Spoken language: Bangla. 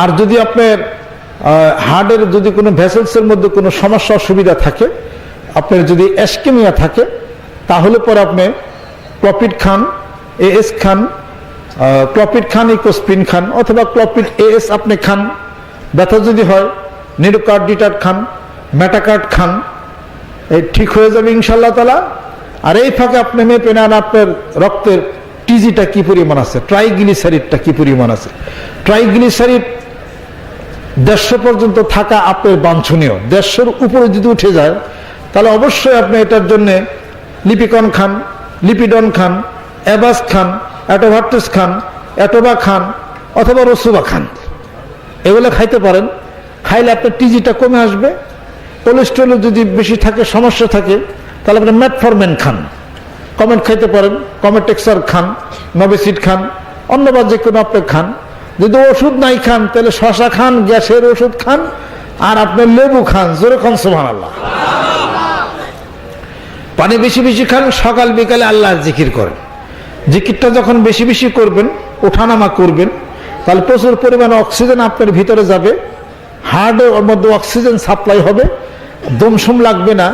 আর যদি আপনার হার্টের যদি কোনো ভেসেলসের মধ্যে কোনো সমস্যা, অসুবিধা থাকে, আপনার যদি অ্যাস্কেমিয়া থাকে, তাহলে পরে আপনি ক্লপিড খান, এএস খান ক্লপিড খান, ইকোস্পিন খান, অথবা ক্লপিড এএস আপনি খান, ব্যথা যদি হয় নিরোকার্ডিটার খান, মেটাকার্ড খান, এই ঠিক হয়ে যাবে ইনশাল্লাহ তালা আর এই ফাঁকে আপনি মেপে নেন আপনার রক্তের টিজিটা কি পরিমাণ আছে ট্রাইগ্লিসারিডটা কি পরিমাণ আছে। ট্রাইগ্লিসারিড দেড়শো পর্যন্ত থাকা আপনার বাঞ্ছনীয়। দেড়শোর উপরে যদি উঠে যায়, তাহলে অবশ্যই আপনি এটার জন্য লিপিকন খান, লিপিডন খান, অ্যাবাস খান, অ্যাটোভার্টিস খান, অ্যাটোবা খান, অথবা রসুবা খান। এগুলো খাইতে পারেন। খাইলে আপনার টিজিটা কমে আসবে। কোলেস্ট্রল যদি বেশি থাকে, সমস্যা থাকে, তাহলে আপনি ম্যাটফরমেন খান। কমেন্ট খাইতে পারেন কমেটেক্সার খান নবেসিড খান, অন্য বা যে কোনো আপনি খান। যদি ওষুধ নাই খান, তাহলে শশা খান, গ্যাসের ওষুধ খান, আর আপনি লেবু খান খান সোহান আল্লাহ পানি বেশি বেশি খান, সকাল, বিকালে আল্লাহর জিকির করেন। জিকিরটা যখন বেশি বেশি করবেন, ওঠানামা করবেন, তাহলে প্রচুর পরিমাণে অক্সিজেন আপনার ভিতরে যাবে। হার্টের মধ্যে অক্সিজেন সাপ্লাই হবে দমসম লাগবে না।